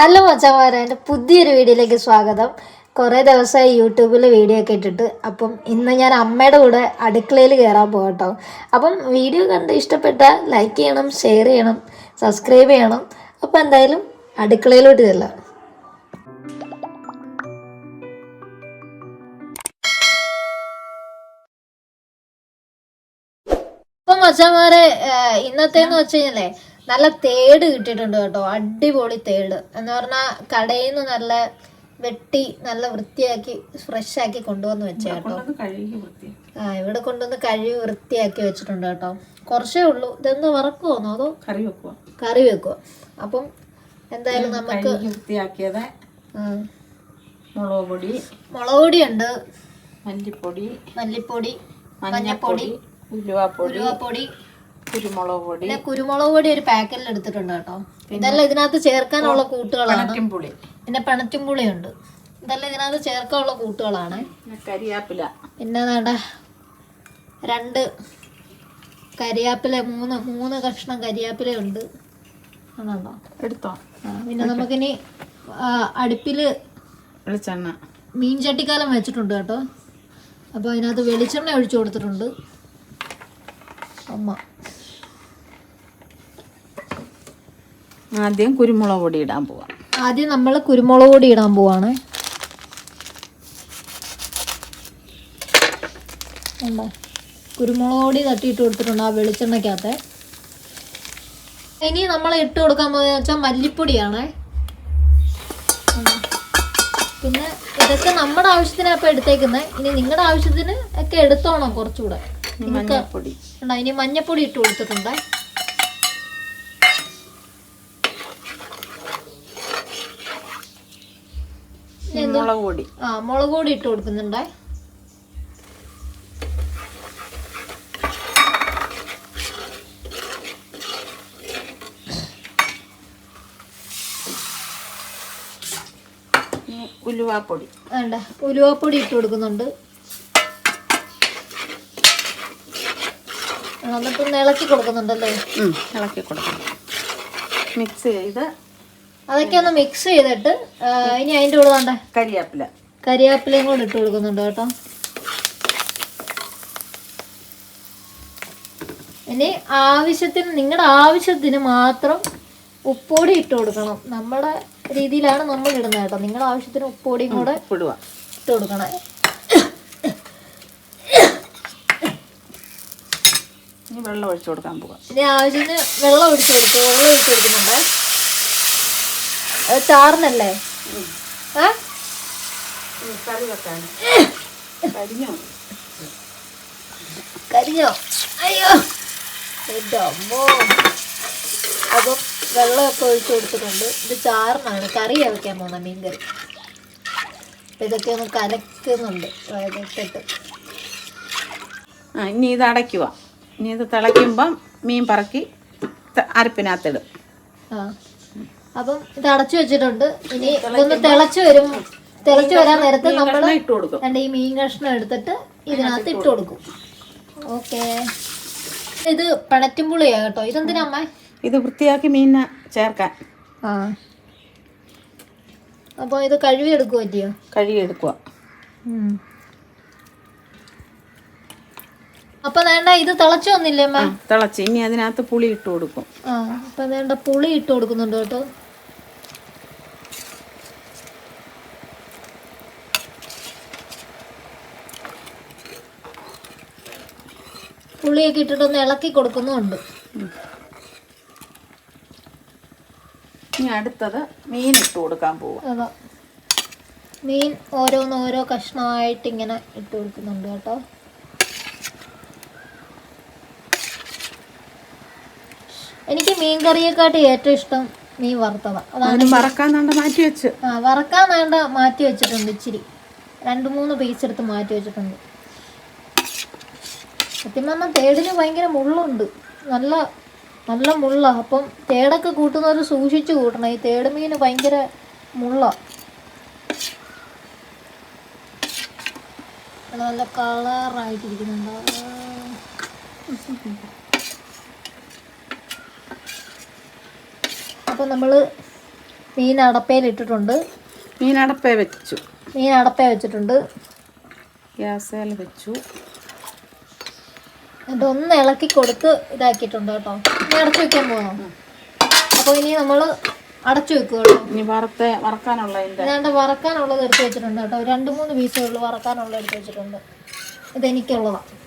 Hello മച്ചന്മാരെ എന്റെ പുതിയൊരു വീഡിയോയിലേക്ക് സ്വാഗതം. കുറേ ദിവസമായി യൂട്യൂബിൽ വീഡിയോ ഒക്കെ ഇട്ടിട്ട് അപ്പം ഇന്ന് ഞാൻ അമ്മയുടെ കൂടെ അടുക്കളയിൽ കയറാൻ പോകട്ടോ അപ്പം വീഡിയോ കണ്ട് ഇഷ്ടപ്പെട്ട ലൈക്ക് ചെയ്യണം ഷെയർ ചെയ്യണം സബ്സ്ക്രൈബ് ചെയ്യണം. അപ്പം എന്തായാലും അടുക്കളയിലോട്ട് ചെല്ലാം. അപ്പം മച്ചമാരെ ഇന്നത്തേന്ന് വെച്ച് നല്ല തേട് കിട്ടിയിട്ടുണ്ട് കേട്ടോ. അടിപൊളി തേട്. എന്ന് പറഞ്ഞാൽ കടയിൽ നിന്ന് നല്ല വെട്ടി നല്ല വൃത്തിയാക്കി ഫ്രഷ് ആക്കി കൊണ്ടുവന്ന് വെച്ച കേട്ടോ. ആ ഇവിടെ കൊണ്ടുവന്ന് കഴുകി വൃത്തിയാക്കി വെച്ചിട്ടുണ്ട് കേട്ടോ. കുറച്ചേ ഉള്ളൂ. ഇതെന്ന് വറക്കുമോന്നോ അതോ? കറി വെക്കുക കറി വെക്കുക അപ്പം എന്തായാലും നമുക്ക് വൃത്തിയാക്കിയത് മുളക് പൊടി മുളക് പൊടിയുണ്ട്. മല്ലിപ്പൊടി മല്ലിപ്പൊടി മഞ്ഞപ്പൊടി ഉലുവാപ്പൊടി ഉലുവപ്പൊടി കുരുമുളക് പൊടി. പിന്നെ കുരുമുളക് പൊടി ഒരു പാക്കറ്റിൽ എടുത്തിട്ടുണ്ട് കേട്ടോ. ഇതെല്ലാം ഇതിനകത്ത് ചേർക്കാനുള്ള കൂട്ടുകളാണ്. പുളി പിന്നെ പണറ്റുംപുളിയുണ്ട് ഇതെല്ലാം ഇതിനകത്ത് ചേർക്കാനുള്ള കൂട്ടുകളാണ്. കരിയാപ്പില. പിന്നെ വേണ്ട രണ്ട് കരിയാപ്പില മൂന്ന് മൂന്ന് കഷ്ണം കരിയാപ്പില ഉണ്ട്. എടുത്തോ? പിന്നെ നമുക്കിനി അടുപ്പിൽ വെളിച്ചെണ്ണ. മീൻ ചട്ടിക്കാലം വെച്ചിട്ടുണ്ട് കേട്ടോ. അപ്പോൾ അതിനകത്ത് വെളിച്ചെണ്ണ ഒഴിച്ചു കൊടുത്തിട്ടുണ്ട്. അമ്മ. ആദ്യം കുരുമുളക് പൊടി ഇടാൻ പോവാം. ആദ്യം നമ്മൾ കുരുമുളക് പൊടി ഇടാൻ പോവാണ്. കുരുമുളക് പൊടി തട്ടിയിട്ട് കൊടുത്തിട്ടുണ്ട് ആ വെളിച്ചെണ്ണയ്ക്കകത്ത്. ഇനി നമ്മൾ ഇട്ട് കൊടുക്കാൻ പോകുന്നത് വെച്ചാൽ മല്ലിപ്പൊടിയാണ്. പിന്നെ ഇതൊക്കെ നമ്മുടെ ആവശ്യത്തിനാണ് ഇപ്പം എടുത്തേക്കുന്നത് ഇനി നിങ്ങളുടെ ആവശ്യത്തിന് ഒക്കെ എടുത്തോണം കുറച്ചുകൂടെ. മഞ്ഞപ്പൊടി. ഇനി മഞ്ഞപ്പൊടി ഇട്ട് കൊടുത്തിട്ടുണ്ട്. മുളക് പൊടി. ആ മുളക് പൊടി ഇട്ട് കൊടുക്കുന്നുണ്ടേ. ഉലുവാപ്പൊടി. വേണ്ട ഉലുവാപ്പൊടി ഇട്ട് കൊടുക്കുന്നുണ്ട്. എന്നിട്ട് ഇളക്കി കൊടുക്കുന്നുണ്ടല്ലേ? ഇളക്കി കൊടുക്കണം. മിക്സ് ചെയ്ത് അതൊക്കെ ഒന്ന് മിക്സ് ചെയ്തിട്ട് ഇനി അതിന്റെ കൂടെ വേണ്ട? കരിയാപ്പില. കരിയാപ്പിലയും കൂടെ ഇട്ട് കൊടുക്കുന്നുണ്ട് കേട്ടോ. ഇനി ആവശ്യത്തിന് നിങ്ങളുടെ ആവശ്യത്തിന് മാത്രം ഉപ്പൊടി ഇട്ട് കൊടുക്കണം. നമ്മുടെ രീതിയിലാണ് നമ്മൾ ഇടുന്നത് കേട്ടോ. നിങ്ങളുടെ ആവശ്യത്തിന് ഉപ്പൊടിയും കൂടെ ഇട്ട് കൊടുക്കണേ. ഇനി വെള്ളം ഒഴിച്ചു കൊടുക്കാൻ പോവാം. ഇനി ആവശ്യത്തിന് വെള്ളം ഒഴിച്ചു കൊടുത്തു വെള്ളം ഒഴിച്ചു കൊടുക്കുന്നുണ്ട്. ഏ? കറി വെക്കാൻ കരിഞ്ഞോ? കരിഞ്ഞോ? അയ്യോ. എന്റെ അമ്മോ. അപ്പം വെള്ളമൊക്കെ ഒഴിച്ചു കൊടുത്തിട്ടുണ്ട്. ഇത് ചാറിനാണ്. കറി വയ്ക്കാൻ പോകുന്ന മീൻ കറി അപ്പം ഇതൊക്കെ ഒന്ന് കലക്കുന്നുണ്ട്. ഇട്ടിട്ട് ആ ഇനി ഇത് അടയ്ക്കുക ഇനി ഇത് തിളയ്ക്കുമ്പം മീൻ പറക്കി അരപ്പിനകത്തിടും. ആ. അപ്പം ഇത് അടച്ചു വെച്ചിട്ടുണ്ട്. ഇനി ഒന്ന് തിളച്ചു വരും. തിളച്ചു വരാൻ നേരത്ത് നമ്മൾ ഈ മീൻ കഷ്ണം എടുത്തിട്ട് ഇതിനകത്ത് ഇട്ട് കൊടുക്കും. ഓക്കെ. ഇത് പണറ്റുംപുളിയാ കേട്ടോ. ഇതെന്തിനാ അമ്മ? ഇത് വൃത്തിയാക്കി മീൻ ചേർക്കാൻ. ആ. അപ്പോൾ ഇത് കഴുകി എടുക്കുക പറ്റിയോ കഴുകിയെടുക്കുക അപ്പൊ വേണ്ട ഇത് തിളച്ചു വന്നില്ലേ ആ തിളച്ച്. ഇനി അതിനകത്ത് പുളി ഇട്ട് കൊടുക്കും. ആ അപ്പൊ വേണ്ട പുളി ഇട്ട് കൊടുക്കുന്നുണ്ട് കേട്ടോ. പുളിയൊക്കെ ഇട്ടിട്ടൊന്ന് ഇളക്കി കൊടുക്കുന്നുണ്ട് ഇനി അടുത്തത് മീൻ ഇട്ട് കൊടുക്കാൻ പോവാ. മീൻ ഓരോന്ന് ഓരോ കഷ്ണമായിട്ട് ഇങ്ങനെ ഇട്ട് കൊടുക്കുന്നുണ്ട് കേട്ടോ. എനിക്ക് മീൻ കറിയെക്കാട്ടി ഏറ്റവും ഇഷ്ടം മീൻ വറുത്തതാണ് അതാണ് വറക്കാൻ മാറ്റി വെച്ച്. ആ വറക്കാൻ വേണ്ട മാറ്റി വെച്ചിട്ടുണ്ട് ഇച്ചിരി. രണ്ട് മൂന്ന് പീസ് എടുത്ത് മാറ്റി വെച്ചിട്ടുണ്ട്. സത്യം പറഞ്ഞാൽ തേടിന് ഭയങ്കര മുള്ളുണ്ട്. നല്ല നല്ല മുള്ള. അപ്പം തേടൊക്കെ കൂട്ടുന്നവർ സൂക്ഷിച്ച് കൂട്ടണം. ഈ തേട് മീന് ഭയങ്കര മുള്ള. നല്ല കളറായിട്ടിരിക്കുന്നുണ്ട് അപ്പം നമ്മൾ മീൻ അടപ്പയിൽ ഇട്ടിട്ടുണ്ട്. മീൻ അടപ്പേ വെച്ചു. മീൻ അടപ്പേ വെച്ചിട്ടുണ്ട്. ഗ്യാസേൽ വെച്ചു. ഇതൊന്ന് ഇളക്കി കൊടുത്ത് ഇതാക്കിയിട്ടുണ്ട് കേട്ടോ. ഇനി അടച്ചു വെക്കാൻ പോകണം അപ്പോൾ ഇനി നമ്മൾ അടച്ചു വെക്കുകയുള്ളൂ ഇനി വറുത്ത് വറക്കാനുള്ള ഏതാണ്ട് വറക്കാനുള്ളത് എടുത്ത് വെച്ചിട്ടുണ്ട് കേട്ടോ. രണ്ട് മൂന്ന് പീസേ ഉള്ളൂ വറക്കാനുള്ളത് എടുത്ത് വെച്ചിട്ടുണ്ട്. ഇതെനിക്കുള്ളതാണ്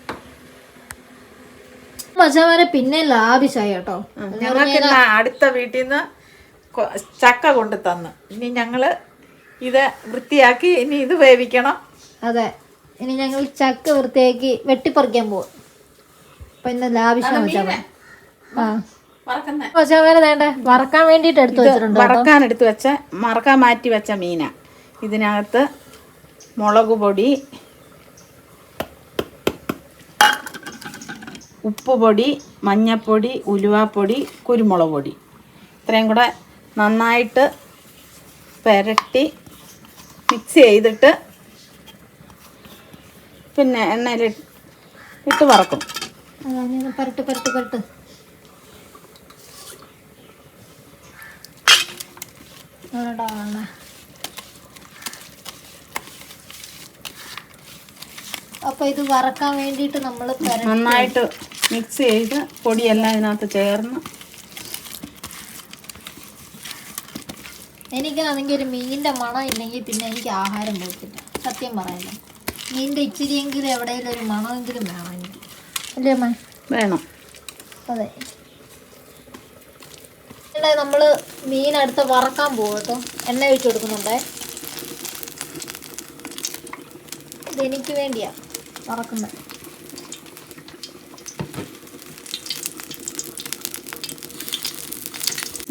മച്ചാമാരെ പിന്നെ ലാഭിച്ചായി കേട്ടോ. ഞങ്ങൾക്ക് അടുത്ത വീട്ടിൽ നിന്ന് ചക്ക കൊണ്ട് തന്ന്. ഇനി ഞങ്ങൾ ഇത് വൃത്തിയാക്കി ഇനി ഇത് വേവിക്കണം. അതെ. ഇനി ഞങ്ങൾ ചക്ക വൃത്തിയാക്കി വെട്ടിപ്പറിക്കാൻ പോകും അപ്പൊ ഇന്നല്ല ആവശ്യം വേണ്ടേ? വറക്കാൻ വേണ്ടിട്ട് എടുത്തു വെച്ചിട്ടുണ്ട് വറക്കാൻ എടുത്തു വെച്ച മറക്കാൻ മാറ്റി വെച്ച മീന. ഇതിനകത്ത് മുളക് പൊടി ഉപ്പുപൊടി മഞ്ഞപ്പൊടി ഉലുവാപ്പൊടി കുരുമുളക് പൊടി. ഇത്രയും കൂടെ നന്നായിട്ട് പുരട്ടി മിക്സ് ചെയ്തിട്ട് പിന്നെ എണ്ണയിൽ ഇട്ട് വറക്കും പരട്ട് പരട്ട് പരട്ട് ആടാ, ആടാ. അപ്പൊ ഇത് വറക്കാൻ വേണ്ടിയിട്ട് നമ്മൾ നന്നായിട്ട് മിക്സ് ചെയ്ത് പൊടിയെല്ലാം ഇതിനകത്ത് ചേർന്ന് എനിക്കാണെങ്കിൽ ഒരു മീനിന്റെ മണം ഇല്ലെങ്കിൽ പിന്നെ എനിക്ക് ആഹാരം പോയിട്ടില്ല സത്യം പറയല്ല മീനിന്റെ ഇച്ചിരിയെങ്കിലും എവിടെയെങ്കിലും ഒരു മണമെങ്കിലും വേണം എനിക്ക് അല്ലേ അമ്മ? വേണം. അതെ. അല്ലേ നമ്മൾ മീൻ അടുത്ത് വറക്കാൻ പോകും കേട്ടോ. എണ്ണ ഒഴിച്ച് കൊടുക്കുന്നുണ്ടേ. ഇതെനിക്ക് വേണ്ടിയാ വറക്കുന്നത്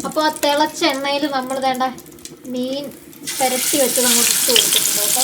അപ്പോൾ ആ തിളച്ച എണ്ണയിൽ നമ്മൾ വേണ്ട മീൻ പരത്തി വെച്ചത് അങ്ങോട്ട് ഇട്ട് കൊടുത്തിട്ടുണ്ട് കേട്ടോ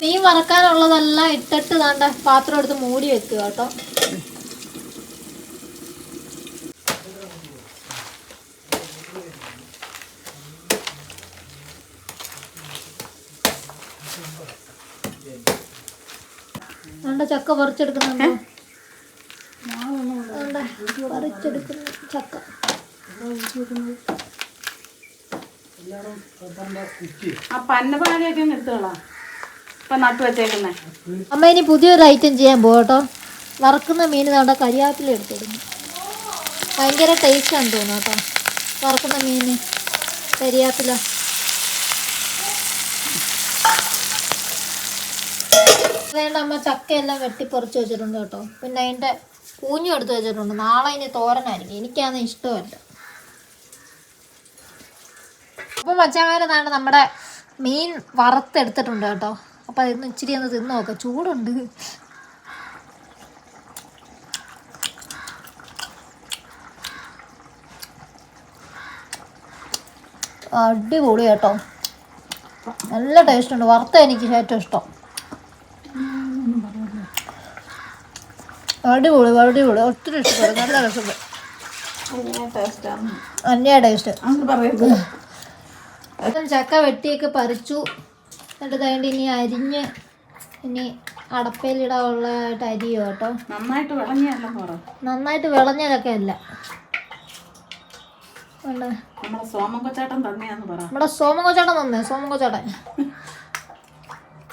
മീൻ വറക്കാനുള്ളതെല്ലാം ഇട്ടിട്ട് താണ്ട പാത്രം എടുത്ത് മൂടി വെക്കുക കേട്ടോ. വേണ്ട ചക്ക പറിച്ചെടുക്കുന്നുണ്ടോ? പറിച്ചെടുക്കുന്ന ചക്ക. ആ പന്നപാലയൊക്കെ ഒന്ന് എടുത്തോളാം. അമ്മ ഇനി പുതിയൊരു ഐറ്റം ചെയ്യാൻ പോകട്ടോ വറുക്കുന്ന മീൻ വേണ്ട കരിയാപ്പില എടുത്തിടുന്നു. ഭയങ്കര ടേസ്റ്റാണ് തോന്നുന്നു കേട്ടോ. വറക്കുന്ന മീൻ കരിയാപ്പില. വേണ്ട അമ്മ ചക്കയെല്ലാം വെട്ടിപ്പറിച്ച് വെച്ചിട്ടുണ്ട് കേട്ടോ. പിന്നെ അതിന്റെ കൂഞ്ഞു എടുത്ത് വെച്ചിട്ടുണ്ട്. നാളെ ഇനി തോരനായിരിക്കും. എനിക്കാണ് ഇഷ്ടമല്ല. അപ്പം മച്ചാമാരെന്നാണ് നമ്മുടെ മീൻ വറുത്തെടുത്തിട്ടുണ്ട് കേട്ടോ. അപ്പം അതിന്ന് ഇച്ചിരി ഒന്ന് തിന്ന് നോക്കാം. ചൂടുണ്ട്. അടിപൊളി കേട്ടോ. നല്ല ടേസ്റ്റ് ഉണ്ട്. വറുത്ത എനിക്ക് ഏറ്റവും ഇഷ്ടം. അടിപൊളി അടിപൊളി. ഒത്തിരി ഇഷ്ടപ്പെടും നല്ല രസമുണ്ട് അന്യ ടേസ്റ്റ് ചക്ക വെട്ടിയൊക്കെ പറിച്ചു. എന്നിട്ട് ഇനി അരിഞ്ഞ് ഇനി അടപ്പയിലിടാനുള്ളതായിട്ട് അരിയോ കേട്ടോ. നന്നായിട്ട് വിളഞ്ഞല്ല പറ നന്നായിട്ട് വിളഞ്ഞതൊക്കെ അല്ല. നമ്മളെ സോമൻ കൊച്ചാട്ടൻ തന്നെയാന്ന് പറ. നമ്മുടെ സോമൻ കൊച്ചാട്ടൻ തന്നെ സോമൻ കൊച്ചാട്ടൻ.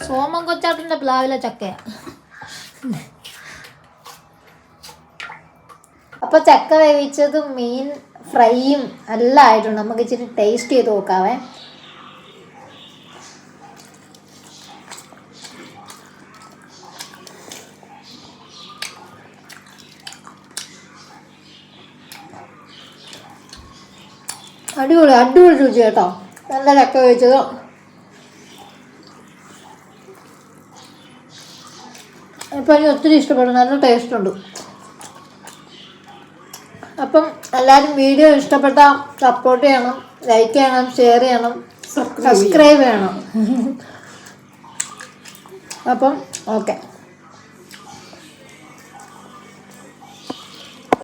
സോമൻ കൊച്ചാട്ടന്റെ പ്ലാവിലെ ചക്കയാ അപ്പൊ ചക്ക വേവിച്ചതും മീൻ ഫ്രൈയും എല്ലാം ആയിട്ടുണ്ട്. നമുക്ക് ഇച്ചിരി ടേസ്റ്റ് ചെയ്ത് നോക്കാവേ. അടിപൊളി അടിപൊളി രുചി കേട്ടോ. നല്ല ചക്ക കഴിച്ചത് ഇപ്പം എനിക്ക് ഒത്തിരി ഇഷ്ടപ്പെടും നല്ല ടേസ്റ്റ് ഉണ്ട്. അപ്പം എല്ലാവരും വീഡിയോ ഇഷ്ടപ്പെട്ട സപ്പോർട്ട് ചെയ്യണം ലൈക്ക് ചെയ്യണം ഷെയർ ചെയ്യണം സബ്സ്ക്രൈബ് ചെയ്യണം. അപ്പം ഓക്കെ